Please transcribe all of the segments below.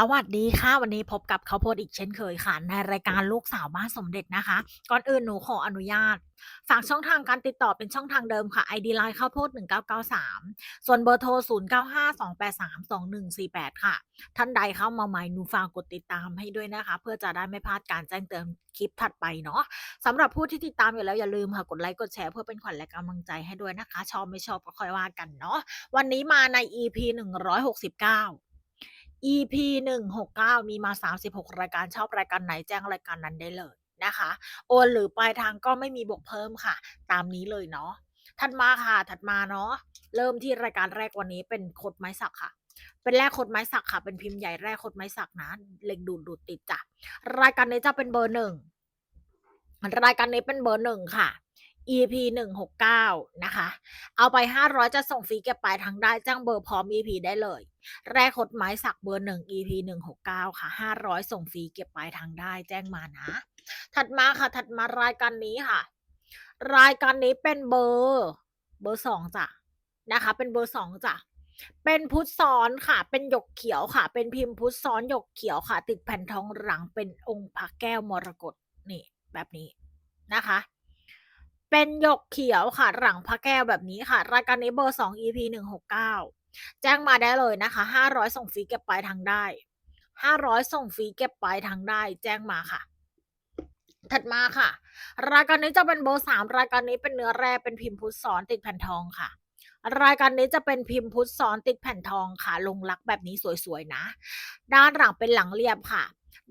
สวัสดีค่ะ วันนี้พบกับข้าวโพดอีกเช่นเคยค่ะ ในรายการลูกสาวบ้านสมเด็จนะคะ ก่อนอื่นหนูขออนุญาต ฝากช่องทางการติดต่อเป็นช่องทางเดิมค่ะ ID Line ข้าวโพด1993 ส่วนเบอร์โทร 0952832148 ค่ะ ท่านใดเข้ามาใหม่หนูฝากกดติดตามให้ด้วยนะคะ เพื่อจะได้ไม่พลาดการแจ้งเตือนคลิปถัดไปเนาะสำหรับผู้ที่ติดตามอยู่แล้วอย่าลืมค่ะกดไลค์กดแชร์เพื่อเป็นขวัญและกำลังใจให้ด้วยนะคะ ชอบไม่ชอบก็ค่อยว่ากันเนาะวันนี้มาใน EP 169 EP 169 มีมา 36 รายการชอบรายการไหนแจ้งรายการนั้นได้เลยนะคะ โอนหรือปลายทางก็ไม่มีบวกเพิ่มค่ะ ตามนี้เลยเนาะถัดมาค่ะ ถัดมาเนาะเริ่มที่รายการแรกวันนี้เป็นคดไม้สักค่ะ เป็นแรกคดไม้สักค่ะ เป็นพิมพ์ใหญ่แรกคดไม้สักนะเล็กดูดดูดติดจ้ะรายการนี้จะเป็นเบอร์หนึ่งรายการนี้เป็นเบอร์หนึ่งค่ะ EP หนึ่งหกเก้านะคะ เอาไปห้าร้อยจะส่งฟรีเก็บปลายทางได้จ้างเบอร์พร้อม EP ได้เลย แรกคดไม้สักเบอร์หนึ่ง EP หนึ่งหกเก้าค่ะห้าร้อยส่งฟรีเก็บปลายทางได้แจ้งมานะ ถัดมาค่ะ ถัดมารายการนี้ค่ะ รายการนี้เป็นเบอร์เบอร์สองจ้ะนะคะ เป็นเบอร์สองจ้ะเป็นพุทธซ้อนค่ะ เป็นหยกเขียวค่ะ เป็นพิมพ์พุทธซ้อนหยกเขียวค่ะ ติดแผ่นทองหลังเป็นองค์พระแก้วมรกตนี่แบบนี้นะคะ เป็นหยกเขียวค่ะ หลังพระแก้วแบบนี้ค่ะ รายการนี้เบอร์สอง EP หนึ่งหกเก้าแจ้งมาได้เลยนะคะห้าร้อยส่งฟรีเก็บปลายทางได้ห้าร้อยส่งฟรีเก็บปลายทางได้ แจ้งมาค่ะ ถัดมาค่ะ รายการนี้จะเป็นเบอร์สามรายการนี้เป็นเนื้อแร่เป็นพิมพ์พุทธซ้อนติดแผ่นทองค่ะรายการนี้จะเป็นพิมพ์พุทธซ้อนติดแผ่นทองค่ะ ลงลักแบบนี้สวยๆนะ ด้านหลังเป็นหลังเรียบค่ะ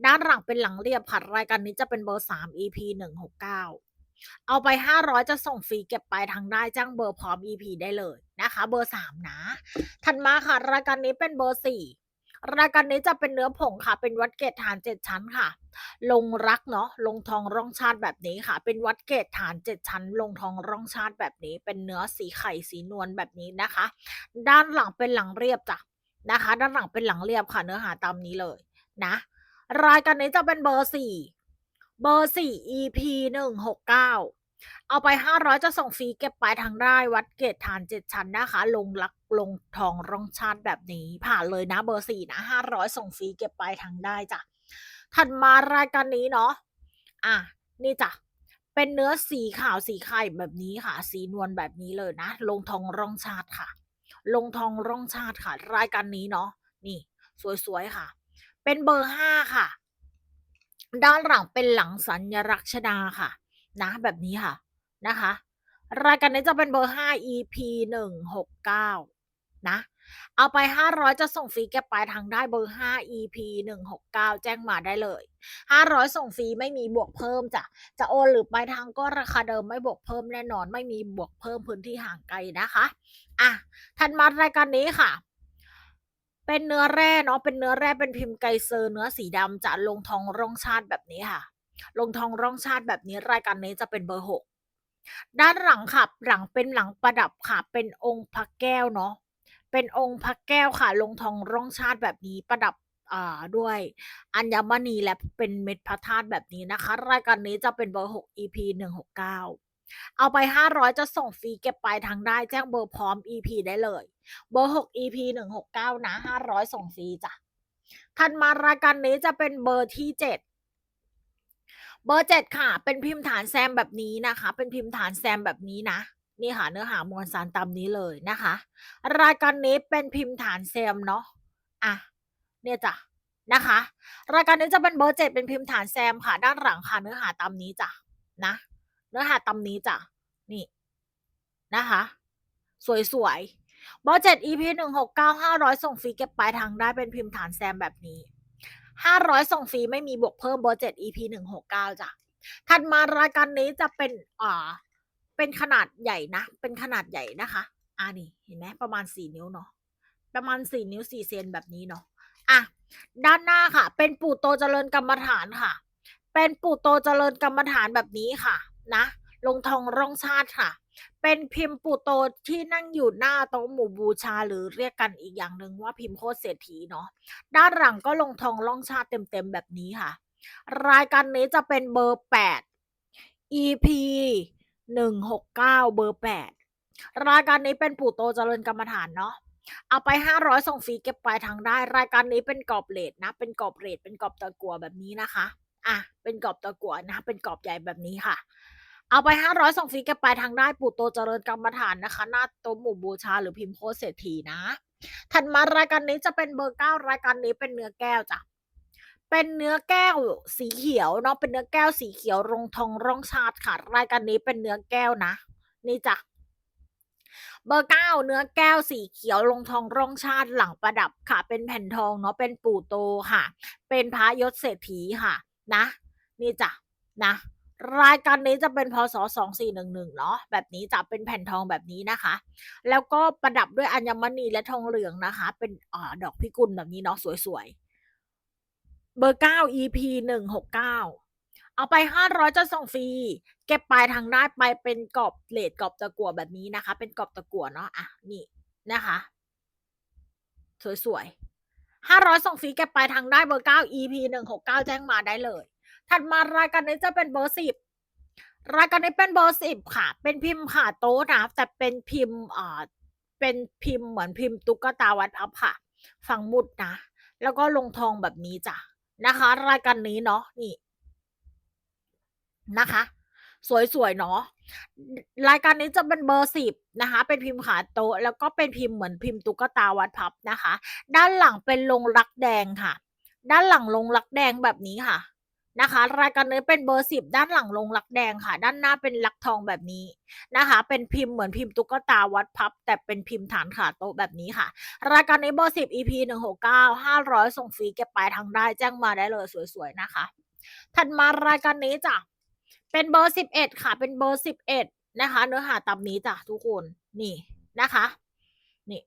ด้านหลังเป็นหลังเรียบค่ะ รายการนี้จะเป็นเบอร์สาม EP หนึ่งหกเก้า เอาไปห้าร้อยจะส่งฟรีเก็บไปทางได้จ้างเบอร์พร้อม EP ได้เลยนะคะ เบอร์สามนะ ถัดมาค่ะ รายการนี้เป็นเบอร์สี่รายการนี้จะเป็นเนื้อผงค่ะ เป็นวัดเกตฐานเจ็ดชั้นค่ะ ลงรักเนาะลงทองร่องชาติแบบนี้ค่ะ เป็นวัดเกตฐานเจ็ดชั้น ลงทองร่องชาติแบบนี้ เป็นเนื้อสีไข่สีนวลแบบนี้นะคะ ด้านหลังเป็นหลังเรียบจ้ะนะคะ ด้านหลังเป็นหลังเรียบค่ะ เนื้อหาตามนี้เลยนะ รายการนี้จะเป็นเบอร์สี่ เบอร์สี่ EP หนึ่งหกเก้าเอาไปห้าร้อยจะส่งฟรีเก็บปลายทางได้ วัดเกตฐานเจ็ดชั้นนะคะ ลงลักลงทองร่องชาติแบบนี้ ผ่านเลยนะเบอร์สี่นะห้าร้อยส่งฟรีเก็บปลายทางได้จ้ะถัดมารายการนี้เนาะอะนี่จ้ะเป็นเนื้อสีขาวสีไข่แบบนี้ค่ะ สีนวลแบบนี้เลยนะ ลงทองร่องชาติค่ะ ลงทองร่องชาติค่ะ รายการนี้เนาะนี่ สวยๆค่ะ เป็นเบอร์ห้าค่ะ ด้านหลังเป็นหลังสัญลักษณ์ชดาค่ะ นะแบบนี้ค่ะนะคะ รายการนี้จะเป็นเบอร์ห้า EP หนึ่งหกเก้านะ เอาไปห้าร้อยจะส่งฟรีแกปลายทางได้เบอร์ห้า EP หนึ่งหกเก้าแจ้งมาได้เลยห้าร้อยส่งฟรีไม่มีบวกเพิ่มจ้ะ จะโอนหรือปลายทางก็ราคาเดิมไม่บวกเพิ่มแน่นอน ไม่มีบวกเพิ่มพื้นที่ห่างไกลนะคะ อะถัดมารายการนี้ค่ะ เป็นเนื้อแร่เนาะเป็นเนื้อแร่เป็นพิมพ์ไกเซอร์เนื้อสีดำจะลงทองร่องชาติแบบนี้ค่ะ ลงทองร่องชาติแบบนี้รายการนี้จะเป็นเบอร์หกด้านหลังค่ะหลังเป็นหลังประดับค่ะ เป็นองค์พระแก้วเนาะเป็นองค์พระแก้วค่ะ ลงทองร่องชาติแบบนี้ประดับอ่าด้วยอัญมณีและเป็นเม็ดพระธาตุแบบนี้นะคะ รายการนี้จะเป็นเบอร์หก EP หนึ่งหกเก้าเอาไปห้าร้อยจะส่งฟรีเก็บปลายทางได้แจ้งเบอร์พร้อม EP ได้เลย เบอร์หก EP หนึ่งหกเก้านะห้าร้อยส่งฟรีจ้ะถัดมารายการนี้จะเป็นเบอร์ที่เจ็ดเบอร์เจ็ดค่ะ เป็นพิมพ์ฐานแซมแบบนี้นะคะ เป็นพิมพ์ฐานแซมแบบนี้นะนี่ค่ะเนื้อหามวลสารตามนี้เลยนะคะ รายการนี้เป็นพิมพ์ฐานแซมเนาะอะเนี่ยจ้ะนะคะ รายการนี้จะเป็นเบอร์เจ็ดเป็นพิมพ์ฐานแซมค่ะ ด้านหลังค่ะเนื้อหาตามนี้จ้ะนะ เนื้อหาตามนี้จ้ะนี่นะคะ สวยๆ บอเจ็ด EP หนึ่งหกเก้าห้าร้อยส่งฟรีเก็บปลายทางได้เป็นพิมพ์ฐานแซมแบบนี้ห้าร้อยส่งฟรีไม่มีบวกเพิ่มบอเจ็ด EP หนึ่งหกเก้าจ้ะถัดมารายการนี้จะเป็นอ่าเป็นขนาดใหญ่นะ เป็นขนาดใหญ่นะคะอ่านี่เห็นไหมประมาณสี่นิ้วเนาะประมาณสี่นิ้วสี่เซนแบบนี้เนาะอะด้านหน้าค่ะ เป็นปู่โตเจริญกรรมฐานค่ะ เป็นปู่โตเจริญกรรมฐานแบบนี้ค่ะ นะ ลงทองร่องชาติค่ะ เป็นพิมพ์ปู่โตที่นั่งอยู่หน้าโต๊ะหมู่บูชาหรือเรียกกันอีกอย่างหนึ่งว่าพิมพ์โคตรเศรษฐีเนาะด้านหลังก็ลงทองร่องชาติเต็มๆแบบนี้ค่ะ รายการนี้จะเป็นเบอร์แปด EP หนึ่งหกเก้าเบอร์แปดรายการนี้เป็นปู่โตเจริญกรรมฐานเนาะเอาไป 500 ส่งฟรีเก็บปลายทางได้ รายการนี้เป็นกรอบเรทนะ เป็นกรอบเรทเป็นกรอบตะกัวแบบนี้นะคะ อะ เป็นกรอบตะกัวนะ เป็นกรอบใหญ่แบบนี้ค่ะ เอาไป 500ส่งฟรีเก็บปทางได้ปู่โตเจริญกรรมฐานนะคะ หน้าโต๊ะหมู่บูชาหรือพิมพ์โคดเศรษฐีนะ ถัดมารายการนี้จะเป็นเบอร์เก้ารายการนี้เป็นเนื้อแก้วจ้ะเป็นเนื้อแก้วสีเขียวเนาะเป็นเนื้อแก้วสีเขียวรงทองร่องชาติค่ะ รายการนี้เป็นเนื้อแก้วนะ นี่จ้ะเบอร์เก้าเนื้อแก้วสีเขียวลงทองร่องชาติหลังประดับค่ะ เป็นแผ่นทองเนาะเป็นปู่โตค่ะ เป็นพระยศเศรษฐีค่ะ นะ นี่จ้ะนะ รายการนี้จะเป็นพศสองสี่หนึ่งหนึ่งเนาะแบบนี้จะเป็นแผ่นทองแบบนี้นะคะ แล้วก็ประดับด้วยอัญมณีและทองเหลืองนะคะ เป็นอดอกพิกุลแบบนี้เนาะสวยๆ เบอร์เก้า EP หนึ่งหกเก้าเอาไปห้าร้อยจะส่งฟรี เก็บปลายทางได้ไปเป็นกรอบเลดกรอบตะกั่วแบบนี้นะคะ เป็นกรอบตะกั่วเนาะอะนี่นะคะ สวยๆห้าร้อยส่งฟรีเก็บปลายทางได้เบอร์เก้า EP หนึ่งหกเก้าแจ้งมาได้เลย ถัดมารายการนี้จะเป็นเบอร์สิบรายการนี้เป็นเบอร์สิบค่ะ เป็นพิมพ์ขาโต๊ะนะแต่เป็นพิมพ์อ่าเป็นพิมพ์เหมือนพิมพ์ตุ๊กตาวัดอัพค่ะ ฝังมุดนะ แล้วก็ลงทองแบบนี้จ้ะนะคะ รายการนี้เนาะนี่นะคะ สวยๆเนาะรายการนี้จะเป็นเบอร์สิบนะคะ เป็นพิมพ์ขาโต๊ะแล้วก็เป็นพิมพ์เหมือนพิมพ์ตุ๊กตาวัดพับนะคะ ด้านหลังเป็นลงรักแดงค่ะ ด้านหลังลงรักแดงแบบนี้ค่ะ นะคะ รายการนี้เป็นเบอร์สิบด้านหลังลงรักแดงค่ะ ด้านหน้าเป็นลักทองแบบนี้นะคะ เป็นพิมพ์เหมือนพิมพ์ตุ๊กตาวัดพับ แต่เป็นพิมพ์ฐานขาโต๊ะแบบนี้ค่ะ รายการนี้เบอร์สิบ EP หนึ่งหกเก้าห้าร้อยส่งฟรีเก็บปลายทางได้แจ้งมาได้เลยสวยๆนะคะ ถัดมารายการนี้จ้ะเป็นเบอร์สิบเอ็ดค่ะ เป็นเบอร์สิบเอ็ดนะคะ เนื้อหาตามนี้จ้ะทุกคนนี่นะคะนี่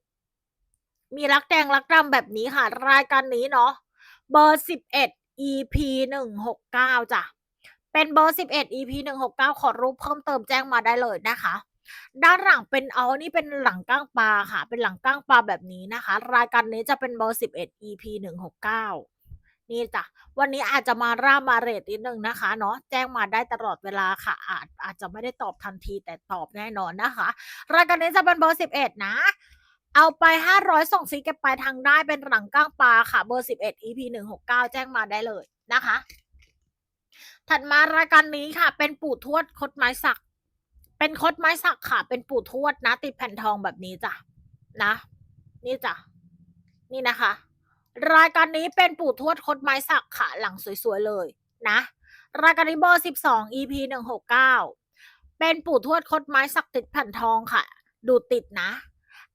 มีรักแดงรักดำแบบนี้ค่ะ รายการนี้เนาะเบอร์สิบเอ็ด EP หนึ่งหกเก้าจ้ะ เป็นเบอร์สิบเอ็ด EP หนึ่งหกเก้าขอรูปเพิ่มเติมแจ้งมาได้เลยนะคะ ด้านหลังเป็นเอานี่เป็นหลังก้างปลาค่ะ เป็นหลังก้างปลาแบบนี้นะคะ รายการนี้จะเป็นเบอร์สิบเอ็ด EP หนึ่งหกเก้านี่จ้ะ วันนี้อาจจะมาร่ามาเรทนิดนึงนะคะ เนาะแจ้งมาได้ตลอดเวลาค่ะ อาจอาจจะไม่ได้ตอบทันทีแต่ตอบแน่นอนนะคะ รายการนี้จะเป็นเบอร์สิบเอ็ดนะ เอาไปห้าร้อยส่งฟรีเก็บไปลายทางได้เป็นหลังก้างปลาค่ะ เบอร์สิบเอ็ด EP หนึ่งหกเก้าแจ้งมาได้เลยนะคะ ถัดมารายการนี้ค่ะ เป็นปู่ทวดคดไม้สัก เป็นคดไม้สักค่ะ เป็นปู่ทวดนะ ติดแผ่นทองแบบนี้จ้ะนะ นี่จ้ะนี่นะคะ รายการนี้เป็นปู่ทวดคดไม้สักค่ะ หลังสวยๆเลยนะ รายการนี้เบอร์สิบสอง EP หนึ่งหกเก้าเป็นปู่ทวดคดไม้สักติดแผ่นทองค่ะ ดูติดนะ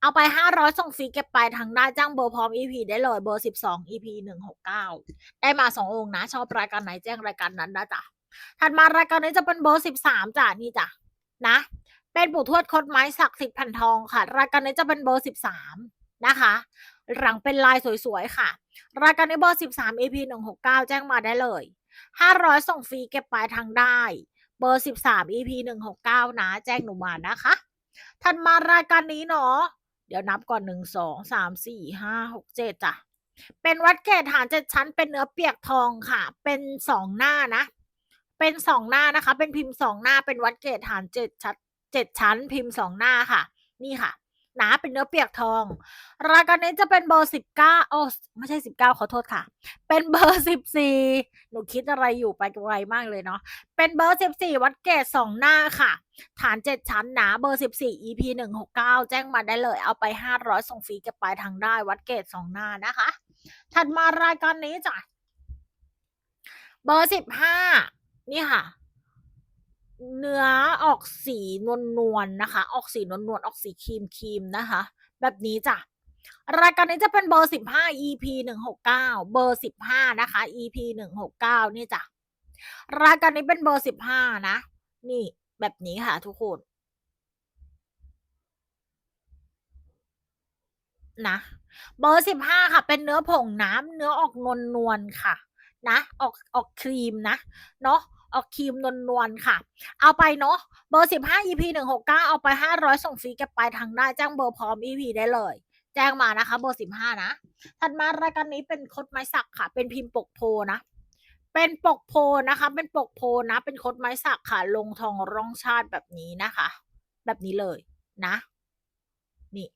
เอาไปห้าร้อยส่งฟรีเก็บไปทางได้จ้างเบอร์พร้อม EP ได้เลยเบอร์สิบสอง EP หนึ่งหกเก้าได้มาสององค์นะ ชอบรายการไหนแจ้งรายการนั้นนะจ๊ะถัดมารายการนี้จะเป็นเบอร์สิบสามจ้ะนี่จ้ะนะ เป็นปู่ทวดคดไม้สักสิทธิ์แผ่นทองค่ะ รายการนี้จะเป็นเบอร์สิบสามนะคะ หลังเป็นลายสวยๆค่ะ รายการนี้เบอร์สิบสาม EP หนึ่งหกเก้าแจ้งมาได้เลยห้าร้อยส่งฟรีเก็บปลายทางได้เบอร์สิบสาม EP หนึ่งหกเก้านะ แจ้งหนูมานะคะ ถัดมารายการนี้เนาะ เดี๋ยวนับก่อนหนึ่งสองสามสี่ห้าหกเจ็ดจ้ะ เป็นวัดเกศฐานเจ็ดชั้น เป็นเนื้อเปียกทองค่ะ เป็นสองหน้านะ เป็นสองหน้านะคะ เป็นพิมพ์สองหน้า เป็นวัดเกศฐานเจ็ดชั้นเจ็ดชั้น พิมพ์สองหน้าค่ะ นี่ค่ะ นะเป็นเนื้อเปียกทอง รายการนี้จะเป็นเบอร์สิบเก้าโอ้ไม่ใช่สิบเก้าขอโทษค่ะ เป็นเบอร์สิบสี่หนูคิดอะไรอยู่ไปไวมากเลยเนาะเป็นเบอร์สิบสี่วัดเกตสองหน้าค่ะ ฐานเจ็ดชั้นหนะเบอร์สิบสี่ EP หนึ่งหกเก้าแจ้งมาได้เลย เอาไปห้าร้อยส่งฟรีเก็บปลายทางได้ วัดเกตสองหน้านะคะ ถัดมารายการนี้จ้ะเบอร์สิบห้านี่ค่ะ เนื้อออกสีนวลนวลนะคะ ออกสีนวลนวลออกสีครีมครีมนะคะ แบบนี้จ้ะรายการนี้จะเป็นเบอร์สิบห้า EP หนึ่งหกเก้าเบอร์สิบห้านะคะ EP หนึ่งหกเก้านี่จ้ะรายการนี้เป็นเบอร์สิบห้านะ นี่แบบนี้ค่ะทุกคนนะเบอร์สิบห้าค่ะ เป็นเนื้อผงน้ำเนื้อออกนวลนวลค่ะ นะ ออกออกครีมนะ เนาะ ออกครีมนวลนวลๆค่ะ เอาไปเนาะเบอร์สิบห้า EP หนึ่งหกเก้าเอาไปห้าร้อยส่งฟรีเก็บปทางได้แจ้งเบอร์พร้อม EP ได้เลย แจ้งมานะคะ เบอร์สิบห้านะ ถัดมารายการนี้เป็นคดไม้สักค่ะ เป็นพิมพ์ปกโพนะ เป็นปกโพนะคะ เป็นปกโพนะ เป็นคดไม้สักค่ะ ลงทองร่องชาติแบบนี้นะคะ แบบนี้เลยนะ นี่เ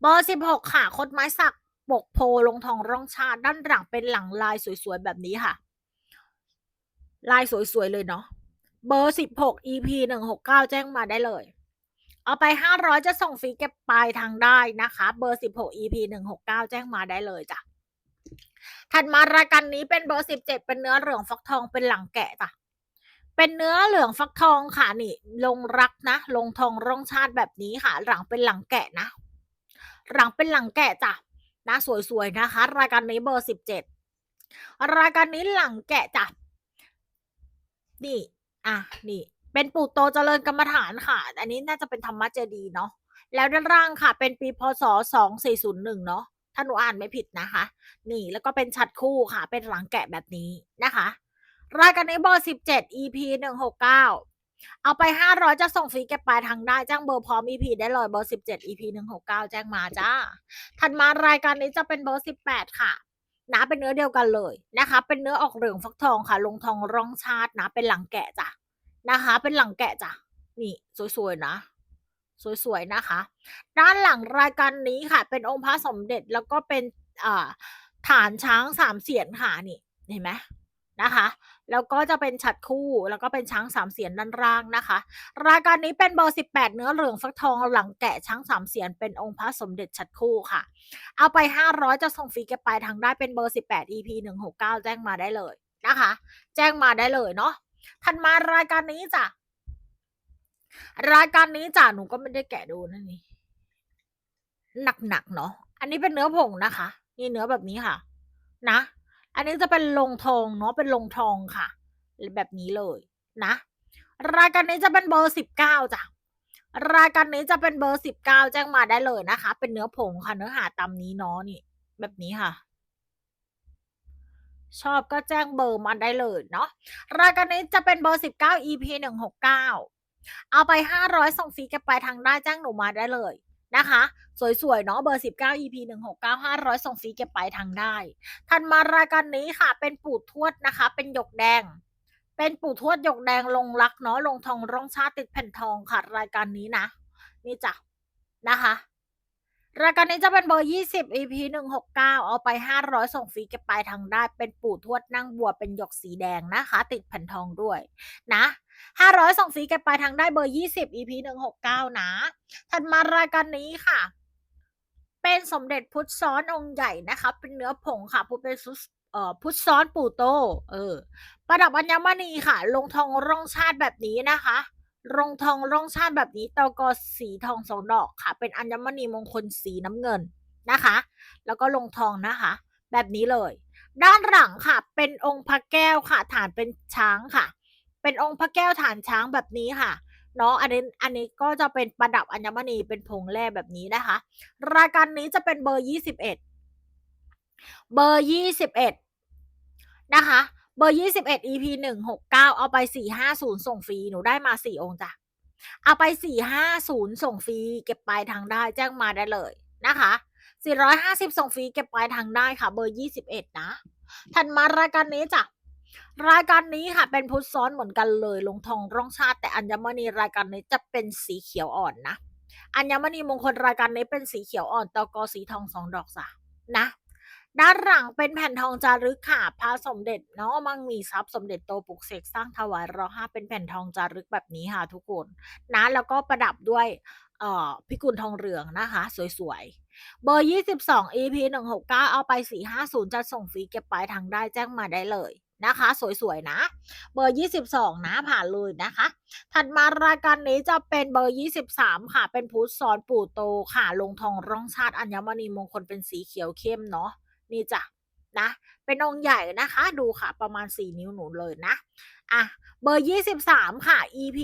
เบอร์ 16 ค่ะคดไม้สักปกโพลงทองร่องชาติด้านหลังเป็นหลังลายสวยๆแบบนี้ค่ะ ลายสวยๆ เลยเนาะ เบอร์16 EP 169แจ้งมาได้เลย เอาไป500จะส่งฟรีเก็บปลายทางได้นะคะ เบอร์16 EP 169แจ้งมาได้เลยจ้ะ ถัดมารายการนี้เป็นเบอร์17เจ็ดเป็นเนื้อเหลืองฟักทองเป็นหลังแกะจ้ะเป็นเนื้อเหลืองฟักทองค่ะนี่ ลงรักนะ ลงทองร่องชาติแบบนี้ค่ะ หลังเป็นหลังแกะนะ หลังเป็นหลังแกะจ้ะนะสวยๆนะคะ รายการนี้เบอร์17รายการนี้หลังแกะจ้ะ นี่ อะ นี่ เป็นปู่โตเจริญกรรมฐานค่ะ อันนี้น่าจะเป็นธรรมเจดีเนาะ แล้วด้านล่างค่ะ เป็นปีพศ2401เนาะ ถ้าหนูอ่านไม่ผิดนะคะ นี่ แล้วก็เป็นฉัดคู่ค่ะ เป็นหลังแกะแบบนี้นะคะรายการนี้เบอร์17 EP 169เก้าเอาไป500จะส่งฟรีเก็บปลายทางได้แจ้งเบอร์พร้อม EP ได้เลยเบอร์17 EP 169แจ้งมาจ้า ถัดมารายการนี้จะเป็นเบอร์18ค่ะ นะเป็นเนื้อเดียวกันเลยนะคะ เป็นเนื้อออกเหลืองฟักทองค่ะ ลงทองร่องชาตินะ เป็นหลังแกะจ้ะนะคะ เป็นหลังแกะจ้ะนี่สวยๆนะ สวยๆนะคะ ด้านหลังรายการนี้ค่ะ เป็นองค์พระสมเด็จแล้วก็เป็นอ่าฐานช้างสามเสียนค่ะนี่เห็นไหม? นะคะ แล้วก็จะเป็นฉัตรคู่แล้วก็เป็นช้างสามเสียนด้านล่างนะคะ รายการนี้เป็นเบอร์18 เนื้อเหลืองฟักทองหลังแกะช้างสามเสียนเป็นองค์พระสมเด็จฉัตรคู่ค่ะ เอาไป 500 จะส่งฟรีเก็บปทางได้เป็นเบอร์ 18 EP 169 แจ้งมาได้เลยนะคะ แจ้งมาได้เลยเนาะถัดมารายการนี้จ้ะรายการนี้จ้ะหนูก็ไม่ได้แกะดูนะนี่หนักๆเนาะอันนี้เป็นเนื้อผงนะคะ นี่เนื้อแบบนี้ค่ะ นะ อันนี้จะเป็นลงทองเนาะเป็นลงทองค่ะ แบบนี้เลยนะ รายการนี้จะเป็นเบอร์19จ้ะรายการนี้จะเป็นเบอร์19แจ้งมาได้เลยนะคะ เป็นเนื้อผงค่ะเนื้อหาตามนี้เนาะนี่ แบบนี้ค่ะ ชอบก็แจ้งเบอร์มาได้เลยเนาะรายการนี้จะเป็นเบอร์19 EP 169เก้าเอาไป500ส่งฟรีเก็บปทางได้แจ้งหนูมาได้เลย นะคะ สวยๆเนาะเบอร์ 19 EP 169 500ส่งฟรีเก็บไปทางได้ ทันมารายการนี้ค่ะ เป็นปู่ทวดนะคะ เป็นหยกแดง เป็นปู่ทวดหยกแดงลงรักเนาะลงทองร่องชาติติดแผ่นทองค่ะรายการนี้นะ นี่จ้ะนะคะ รายการนี้จะเป็นเบอร์ 20 EP 169 เอาไป 500 ส่งฟรีเก็บปลายทางได้ เป็นปู่ทวดนั่งบัวเป็นหยกสีแดงนะคะ ติดแผ่นทองด้วยนะ500 ส่งฟรีเก็บปลายทางได้เบอร์ 20 EP 169 นะ ถัดมารายการนี้ค่ะ เป็นสมเด็จพุทธซ้อนองค์ใหญ่นะคะ เป็นเนื้อผงค่ะพุทธเป็นซุสเอ่อพุทธซ้อนปู่โต เออ ประดับอัญมณีค่ะ ลงทองร่องชาติแบบนี้นะคะ ลงทองรองชาติแบบนี้ตอกสีทอง2ดอกค่ะ เป็นอัญมณีมงคลสีน้ำเงินนะคะ แล้วก็ลงทองนะคะ แบบนี้เลย ด้านหลังค่ะ เป็นองค์พระแก้วค่ะ ฐานเป็นช้างค่ะ เป็นองค์พระแก้วฐานช้างแบบนี้ค่ะเนาะอันนี้อันนี้ก็จะเป็นประดับอัญมณีเป็นผงแร่แบบนี้นะคะ รายการนี้จะเป็นเบอร์ 21 เบอร์ 21 นะคะ เบอร์21 EP 169เก้าเอาไป450ส่งฟรี หนูได้มา4องค์จ้ะ เอาไป450ส่งฟรี เก็บปลายทางได้แจ้งมาได้เลยนะคะ450ส่งฟรีเก็บปลายทางได้ค่ะ เบอร์21นะถัดมารายการนี้จ้ะรายการนี้ค่ะ เป็นพุทธซ้อนเหมือนกันเลย ลงทองร่องชาติแต่อัญมณีรายการนี้จะเป็นสีเขียวอ่อนนะอัญมณีมงคลรายการนี้เป็นสีเขียวอ่อนตอกอสีทอง2ดอกจ้ะนะ ด้านหลังเป็นแผ่นทองจารึกค่ะพระสมเด็จเนาะมั่งมีทรัพย์สมเด็จโตปลุกเสกสร้างถวายร.5เป็นแผ่นทองจารึกแบบนี้ค่ะทุกคนนะแล้วก็ประดับด้วยเอ่อพิกุลทองเหลืองนะคะ สวยๆ เบอร์ 22 EP 169 เอาไป 450 จะส่งฟรีเก็บปลายทางได้แจ้งมาได้เลยนะคะ สวยๆนะ เบอร์ 22 นะผ่านเลยนะคะ ถัดมารายการนี้จะเป็นเบอร์ 23 ค่ะ เป็นพุทธซ้อนปู่โตค่ะ ลงทองร่องชาติอัญมณีมงคลเป็นสีเขียวเข้มเนาะ นี่จ้ะนะ เป็นองค์ใหญ่นะคะ ดูค่ะ ประมาณ 4 นิ้วหนูเลยนะ อะ เบอร์ 23 ค่ะ EP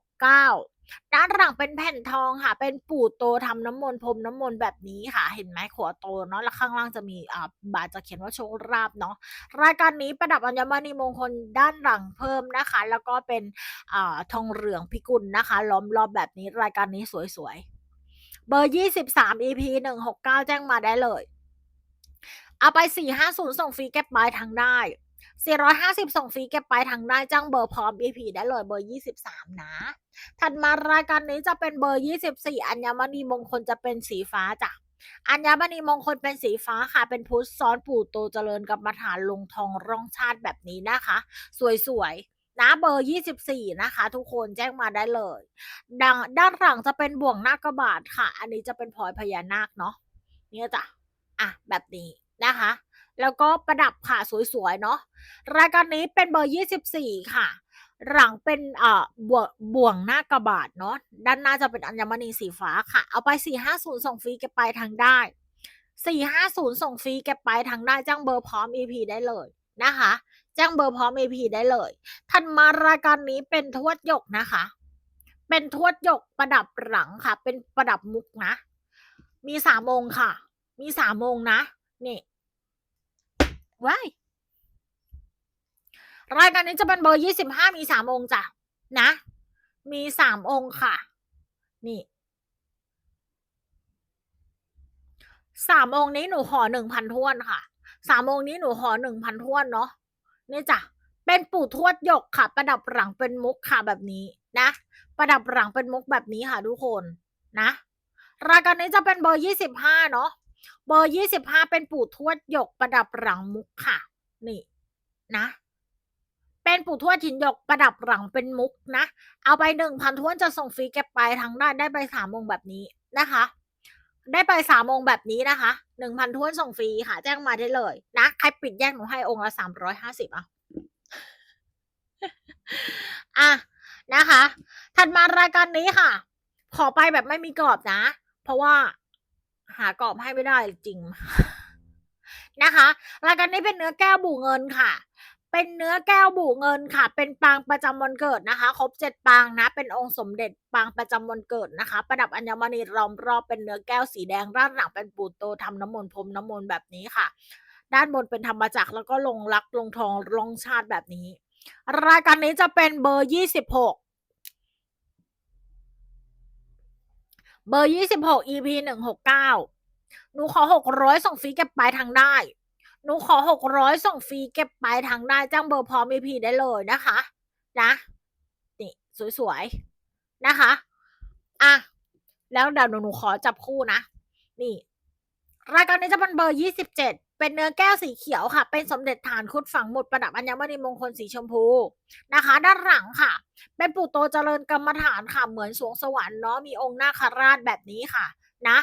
169 ด้านหลังเป็นแผ่นทองค่ะ เป็นปู่โตทำน้ำมนต์พรมน้ำมนต์แบบนี้ค่ะ เห็นไหม?ขัวโตเนาะ แล้วข้างล่างจะมีอ่าบาทจะเขียนว่าโชคลาภเนาะ รายการนี้ประดับอัญมณีมงคลด้านหลังเพิ่มนะคะ แล้วก็เป็นอ่าทองเหลืองพิกุลนะคะ ล้อมรอบแบบนี้ รายการนี้สวยๆ เบอร์ 23 EP 169 แจ้งมาได้เลย เอาไป 450 ส่งฟรีเก็บปลายทางได้ 450 ส่งฟรีเก็บปลายทางได้จ้างเบอร์พร้อม EP ได้เลยเบอร์ 23 นะ ถัดมารายการนี้จะเป็นเบอร์ 24 อัญมณีมงคลจะเป็นสีฟ้าจ้ะอัญมณีมงคลเป็นสีฟ้าค่ะ เป็นพุทธซ้อนปู่โตเจริญกรรมฐานลงทองร่องชาติแบบนี้นะคะ สวยๆนะเบอร์ 24 นะคะ ทุกคนแจ้งมาได้เลย ดังด้านหลังจะเป็นบ่วงนาคบาทค่ะ อันนี้จะเป็นพลอยพญานาคเนาะเนี่ยจ้ะอะแบบนี้ นะคะ แล้วก็ประดับค่ะสวยๆเนาะรายการนี้เป็นเบอร์ 24 ค่ะ หลังเป็นเอ่อบ่วบ่วงหน้ากระบาดเนาะด้านหน้าจะเป็นอัญมณีสีฟ้าค่ะ เอาไป 450 ส่งฟรีเก็บไปทางได้ 450 ส่งฟรีเก็บไปทางได้จ้างเบอร์พร้อม EP ได้เลยนะคะแจ้งเบอร์พร้อม EP ได้เลยทันมารายการนี้เป็นทวดหยกนะคะ เป็นทวดหยกประดับหลังค่ะ เป็นประดับมุกนะ มีสามองค์ค่ะ มีสามองค์นะ นี่ ว้ายรายการนี้จะเป็นเบอร์ยี่สิบห้ามีสามองค์จ้ะนะ มีสามองค์ค่ะ นี่สามองค์นี้หนูขอหนึ่งพันทวนค่ะสามองค์นี้หนูขอหนึ่งพันทวนเนาะนี่จ้ะเป็นปู่ทวดหยกค่ะ ประดับหลังเป็นมุกค่ะแบบนี้นะ ประดับหลังเป็นมุกแบบนี้ค่ะทุกคนนะรายการนี้จะเป็นเบอร์ยี่สิบห้าเนาะ เบอร์ยี่สิบห้าเป็นปู่ทวดหยกประดับหลังมุกค่ะ นี่นะ เป็นปู่ทวดหินหยกประดับหลังเป็นมุกนะ เอาไปหนึ่งพันทวนจะส่งฟรีเก็บไปทางได้ได้ไปสามโมงแบบนี้นะคะ ได้ไปสามโมงแบบนี้นะคะหนึ่งพันทวนส่งฟรีค่ะ แจ้งมาได้เลยนะใครปิดแยกหนูให้องค์ละสามร้อยห้าสิบอะอะนะคะ ถัดมารายการนี้ค่ะ ขอไปแบบไม่มีกรอบนะ เพราะว่า หากรอบให้ไม่ได้จริงนะคะรายการนี้เป็นเนื้อแก้วบู่เงินค่ะ เป็นเนื้อแก้วบู่เงินค่ะ เป็นปางประจำวันเกิดนะคะ ครบเจ็ดปางนะ เป็นองค์สมเด็จปางประจำวันเกิดนะคะ ประดับอัญมณีล้อมรอบเป็นเนื้อแก้วสีแดงด้านหลังเป็นปูโตทำน้ำมนต์พรมน้ำมนต์แบบนี้ค่ะ ด้านบนเป็นธรรมจักรแล้วก็ลงรักลงทองลงชาติแบบนี้ รายการนี้จะเป็นเบอร์ยี่สิบหก เบอร์ยี่สิบหก EP หนึ่งหกเก้าหนูขอหกร้อยส่งฟรีเก็บปลายทางได้ หนูขอหกร้อยส่งฟรีเก็บปลายทางได้จ้างเบอร์พร้อม EP ได้เลยนะคะ นะนี่สวยๆนะคะอะแล้วเดี๋ยวหนูหนูขอจับคู่นะ นี่ รายการนี้จะเป็นเบอร์ยี่สิบเจ็ด เป็นเนื้อแก้วสีเขียวค่ะ เป็นสมเด็จฐานคุดฝังหมุดประดับอัญมณีมงคลสีชมพูนะคะ ด้านหลังค่ะ เป็นปู่โตเจริญกรรมฐานค่ะ เหมือนสวงสวรรค์เนาะ มีองค์นาคราชแบบนี้ค่ะ นะ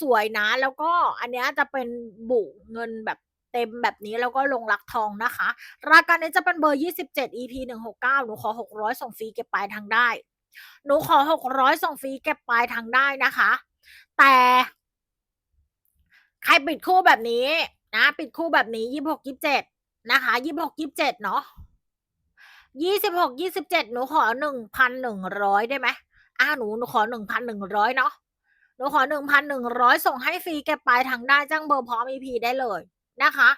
สวยๆนะ แล้วก็อันเนี้ยจะเป็นบุเงินแบบเต็มแบบนี้แล้วก็ลงลักทองนะคะ รายการนี้จะเป็นเบอร์ 27 EP 169 หนูขอ 600 ส่งฟรีเก็บปลายทางได้ หนูขอ 600 ส่งฟรีเก็บปลายทางได้นะคะ แต่ใครปิดคู่แบบนี้ นะ ปิดคู่แบบนี้26 27นะคะ26 27เจ็ดเนาะ26 27หกยี่สิบเจ็ดหนูขอ1,100ได้ไหมอ่าหนูหนูขอ1,100เนาะหนูขอ1,100ส่งให้ฟรีเก็บปลายทางได้จ้างเบอร์พร้อม EP ได้เลยนะคะ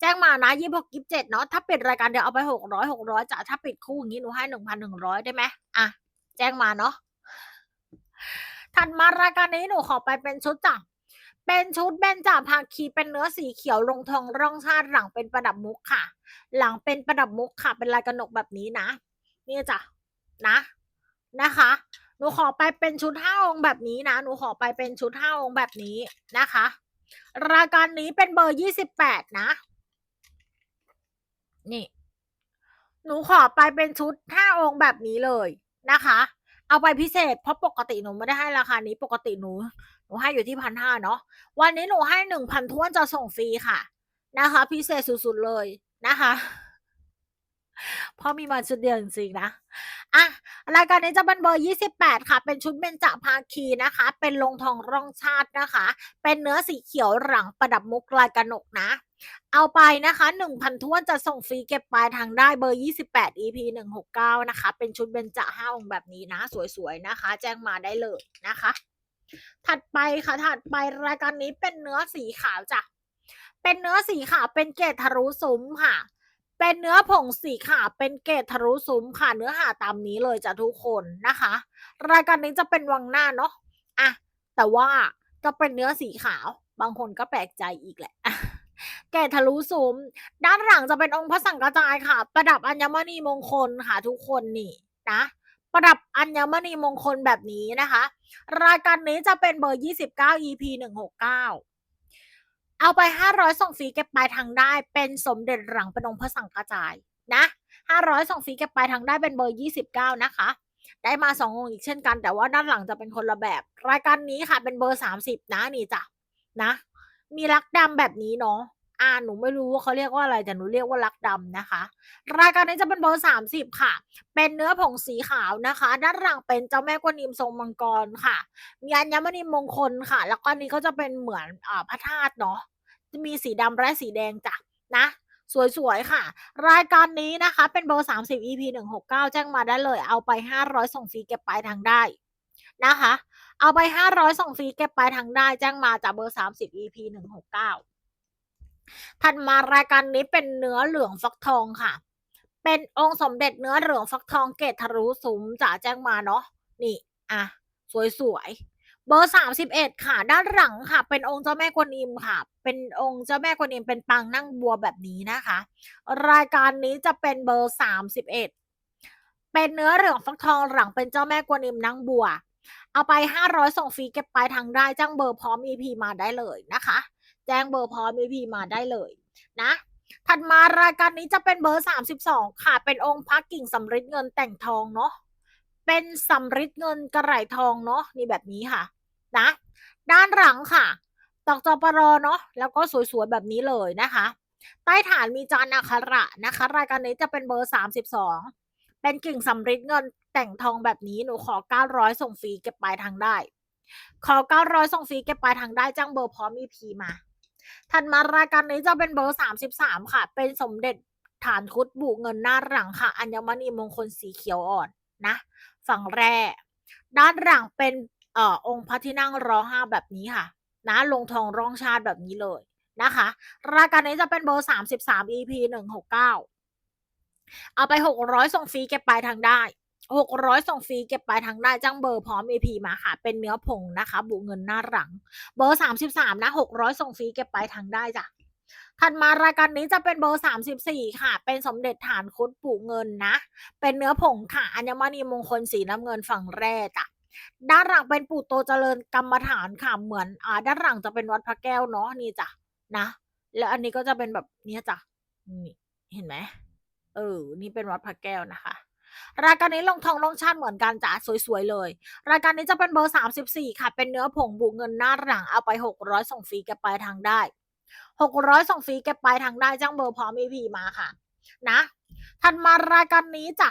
แจ้งมานะยี่หกยี่เจ็ดเนาะถ้าปิดรายการเดี๋ยวเอาไปหกร้อยหกร้อยจะถ้าปิดคู่อย่างนี้หนูให้หนึ่งพันหนึ่งร้อยได้ไหมอะ แจ้งมาเนาะถัดมารายการนี้หนูขอไปเป็นชุดจ้ะ เป็นชุดเบนจ่าภาคีเป็นเนื้อสีเขียวลงทองร่องชาติหลังเป็นประดับมุกค่ะ หลังเป็นประดับมุกค่ะ เป็นลายกระหนกแบบนี้นะนี่จ้ะนะนะคะหนูขอไปเป็นชุดห้าองค์แบบนี้นะหนูขอไปเป็นชุดห้าองค์แบบนี้นะคะ รายการนี้เป็นเบอร์ยี่สิบแปดนะ นี่หนูขอไปเป็นชุดห้าองค์แบบนี้เลยนะคะ เอาไปพิเศษเพราะปกติหนูไม่ได้ให้ราคานี้ปกติหนู หนูให้อยู่ที่พันห้าเนาะวันนี้หนูให้หนึ่งพันท้วนจะส่งฟรีค่ะ นะคะ พิเศษสุดๆเลยนะคะเพราะมีมาชุดเดียวจริงๆนะอะรายการนี้จะเป็นเบอร์ 28 ค่ะ เป็นชุดเบญจภาคีนะคะ เป็นลงทองร่องชาตินะคะ เป็นเนื้อสีเขียวหลังประดับมุกลายกระหนกนะ เอาไปนะคะ 1,000ท้วนจะส่งฟรีเก็บปลายทางได้เบอร์ 28 EP 169 นะคะ เป็นชุดเบญจห้าองค์แบบนี้นะ สวยๆนะคะ แจ้งมาได้เลยนะคะ ถัดไปค่ะถัดไปรายการนี้เป็นเนื้อสีขาวจ้ะเป็นเนื้อสีขาวเป็นเกตทะลุซุ้มค่ะ เป็นเนื้อผงสีขาวเป็นเกตทะลุซุ้มค่ะเนื้อหาตามนี้เลยจ้ะทุกคนนะคะ รายการนี้จะเป็นวังหน้าเนาะอะแต่ว่าจะเป็นเนื้อสีขาว บางคนก็แปลกใจอีกแหละแกะทะลุซุ้มด้านหลังจะเป็นองค์พระสังกระจายค่ะ ประดับอัญมณีมงคลค่ะทุกคนนี่นะ ประดับอัญมณีมงคลแบบนี้นะคะ รายการนี้จะเป็นเบอร์ 29 EP 169 เอาไป 500 ส่งฟรีเก็บปลายทางได้เป็นสมเด็จหลังเป็นองค์พระสังกระจายนะ500 ส่งฟรีเก็บปลายทางได้เป็นเบอร์ 29 นะคะ ได้มาสององค์อีกเช่นกัน แต่ว่าด้านหลังจะเป็นคนละแบบ รายการนี้ค่ะเป็นเบอร์ 30 นะนี่จ้ะนะ มีลักดำแบบนี้เนาะ อ่าหนูไม่รู้ว่าเขาเรียกว่าอะไรแต่หนูเรียกว่าลักดำนะคะ รายการนี้จะเป็นเบอร์30ค่ะ เป็นเนื้อผงสีขาวนะคะ ด้านหลังเป็นเจ้าแม่กวนอิมทรงมังกรค่ะ มีอัญมณีมงคลค่ะ แล้วก็นี้ก็จะเป็นเหมือนอ่าพระธาตุเนาะจะมีสีดำและสีแดงจ้ะนะสวยๆ ค่ะ รายการนี้นะคะ เป็นเบอร์30 EP 169 แจ้งมาได้เลย เอาไป 500 ส่งฟรีเก็บปลายทางได้นะคะ เอาไป 500 ส่งฟรีเก็บปลายทางได้ แจ้งมาจากเบอร์30 EP 169 ถัดมารายการนี้เป็นเนื้อเหลืองฟักทองค่ะ เป็นองค์สมเด็จเนื้อเหลืองฟักทองเกตทะลุสุมจ๋าแจ้งมาเนาะนี่อะสวยๆเบอร์31ค่ะ ด้านหลังค่ะ เป็นองค์เจ้าแม่กวนอิมค่ะ เป็นองค์เจ้าแม่กวนอิมเป็นปางนั่งบัวแบบนี้นะคะ รายการนี้จะเป็นเบอร์31เอ็ดเป็นเนื้อเหลืองฟักทองหลังเป็นเจ้าแม่กวนอิมนั่งบัว เอาไป500ส่งฟรีเก็บปลายทางได้จ้างเบอร์พร้อม EP มาได้เลยนะคะ แจ้งเบอร์พร้อม EP มาได้เลยนะถัดมารายการนี้จะเป็นเบอร์ 32 ค่ะ เป็นองค์พระกิ่งสำริดเงินแต่งทองเนาะเป็นสำริดเงินกระไหลทองเนาะนี่แบบนี้ค่ะนะด้านหลังค่ะตอกจอปรอเนาะแล้วก็สวยๆแบบนี้เลยนะคะ ใต้ฐานมีจานอักขระนะคะ รายการนี้จะเป็นเบอร์ 32 เป็นกิ่งสำริดเงินแต่งทองแบบนี้หนูขอ 900 ส่งฟรีเก็บปลายทางได้ ขอ 900 ส่งฟรีเก็บปลายทางได้จ้างเบอร์พร้อม EP มา ถัดมารายการนี้จะเป็นเบอร์ 33 ค่ะ เป็นสมเด็จฐานคุดบุกเงินหน้าหลังค่ะ อัญมณีมงคลสีเขียวอ่อนนะ ฝั่งแรกด้านหลังเป็นเอ่อองค์พระที่นั่งร้อห้าแบบนี้ค่ะ นะลงทองร่องชาติแบบนี้เลยนะคะ รายการนี้จะเป็นเบอร์33 EP 169 เอาไป 600 ส่งฟรีเก็บปลายทางได้ 600 ส่งฟรีเก็บปลายทางได้จ้างเบอร์พร้อม EP มาค่ะ เป็นเนื้อผงนะคะ บุเงินหน้าหลัง เบอร์ 33 นะ 600 ส่งฟรีเก็บปลายทางได้จ้ะถัดมารายการนี้จะเป็นเบอร์ 34 ค่ะ เป็นสมเด็จฐานคุดปู่เงินนะ เป็นเนื้อผงค่ะ อัญมณีมงคลสีน้ำเงินฝั่งแรกจ้ะด้านหลังเป็นปู่โตเจริญกรรมฐานค่ะ เหมือนอ่าด้านหลังจะเป็นวัดพระแก้วเนาะนี่จ้ะนะ แล้วอันนี้ก็จะเป็นแบบนี้จ้ะนี่เห็นไหมเออ นี่เป็นวัดพระแก้วนะคะ รายการนี้ลงทองลงชาติเหมือนกันจ้ะสวยๆเลย รายการนี้จะเป็นเบอร์ 34 ค่ะ เป็นเนื้อผงบุเงินหน้าหลังเอาไป 600 ส่งฟรีแกบปทางได้600ส่งฟรีแกบปทางได้จ้างเบอร์พร้อม EP มาค่ะ นะถัดมารายการนี้จ้ะ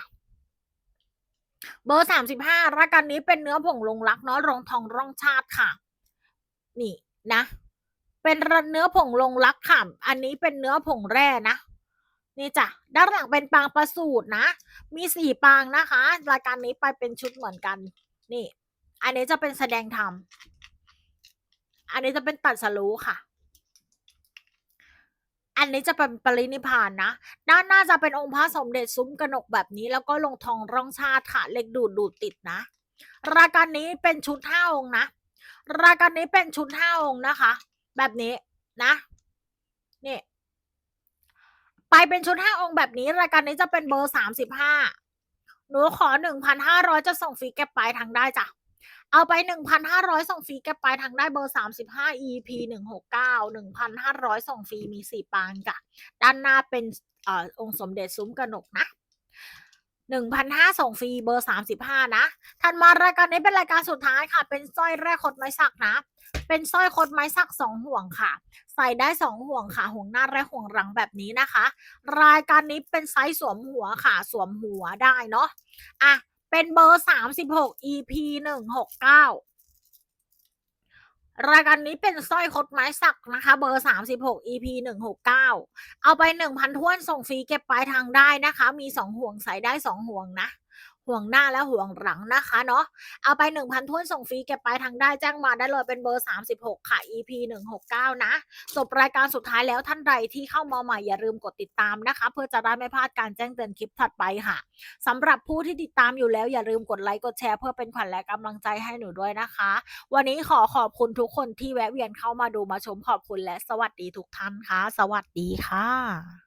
เบอร์35รายการนี้เป็นเนื้อผงลงรักเนาะรองทองร่องชาติค่ะ นี่นะ เป็นเนื้อผงลงรักค่ะ อันนี้เป็นเนื้อผงแร่นะ นี่จ้ะด้านหลังเป็นปางประสูตรนะ มีสี่ปางนะคะ รายการนี้ไปเป็นชุดเหมือนกัน นี่ อันนี้จะเป็นแสดงธรรม อันนี้จะเป็นตัดสรู้ค่ะ อันนี้จะเป็นปรินิพานนะ ด้านหน้าจะเป็นองค์พระสมเด็จซุ้มกระหนกแบบนี้ แล้วก็ลงทองร่องชาติค่ะ เล็กดูดดูดติดนะ รายการนี้เป็นชุดห้าองค์นะ รายการนี้เป็นชุดห้าองค์นะคะ แบบนี้นะ นี่ ไปเป็นชุดห้าองค์แบบนี้ รายการนี้จะเป็นเบอร์สามสิบห้าหนูขอหนึ่งพันห้าร้อยจะส่งฟรีแก็บปลายทางได้จ้ะเอาไปหนึ่งพันห้าร้อยส่งฟรีแก็บปลายทางได้เบอร์สามสิบห้า EP หนึ่งหกเก้าหนึ่งพันห้าร้อยส่งฟรีมีสี่ปางจ้ะด้านหน้าเป็นเอ่อองค์สมเด็จซุ้มกระหนกนะ หนึ่งพันห้าส่งฟรีเบอร์สามสิบห้านะถัดมารายการนี้เป็นรายการสุดท้ายค่ะ เป็นสร้อยแรกคดไม้สักนะ เป็นสร้อยคดไม้สักสองห่วงค่ะ ใส่ได้สองห่วงค่ะ ห่วงหน้าและห่วงหลังแบบนี้นะคะ รายการนี้เป็นไซส์สวมหัวค่ะ สวมหัวได้เนาะ อะ เป็นเบอร์สามสิบหก EP หนึ่งหกเก้า รายการนี้เป็นสร้อยคดไม้สักนะคะ เบอร์สามสิบหก EP หนึ่งหกเก้าเอาไปหนึ่งพันท้วนส่งฟรีเก็บปลายทางได้นะคะ มีสองห่วงใส่ได้สองห่วงนะ ห่วงหน้าและห่วงหลังนะคะเนาะ เอาไป 1,000ท้วนส่งฟรีเก็บปลายทางได้แจ้งมาได้เลยเป็นเบอร์ 36 ค่ะ EP 169 นะ จบรายการสุดท้ายแล้วท่านใดที่เข้ามาใหม่อย่าลืมกดติดตามนะคะ เพื่อจะได้ไม่พลาดการแจ้งเตือนคลิปถัดไปค่ะสำหรับผู้ที่ติดตามอยู่แล้วอย่าลืมกดไลค์กดแชร์เพื่อเป็นขวัญและกำลังใจให้หนูด้วยนะคะ วันนี้ขอขอบคุณทุกคนที่แวะเวียนเข้ามาดูมาชมขอบคุณและสวัสดีทุกท่านค่ะ สวัสดีค่ะ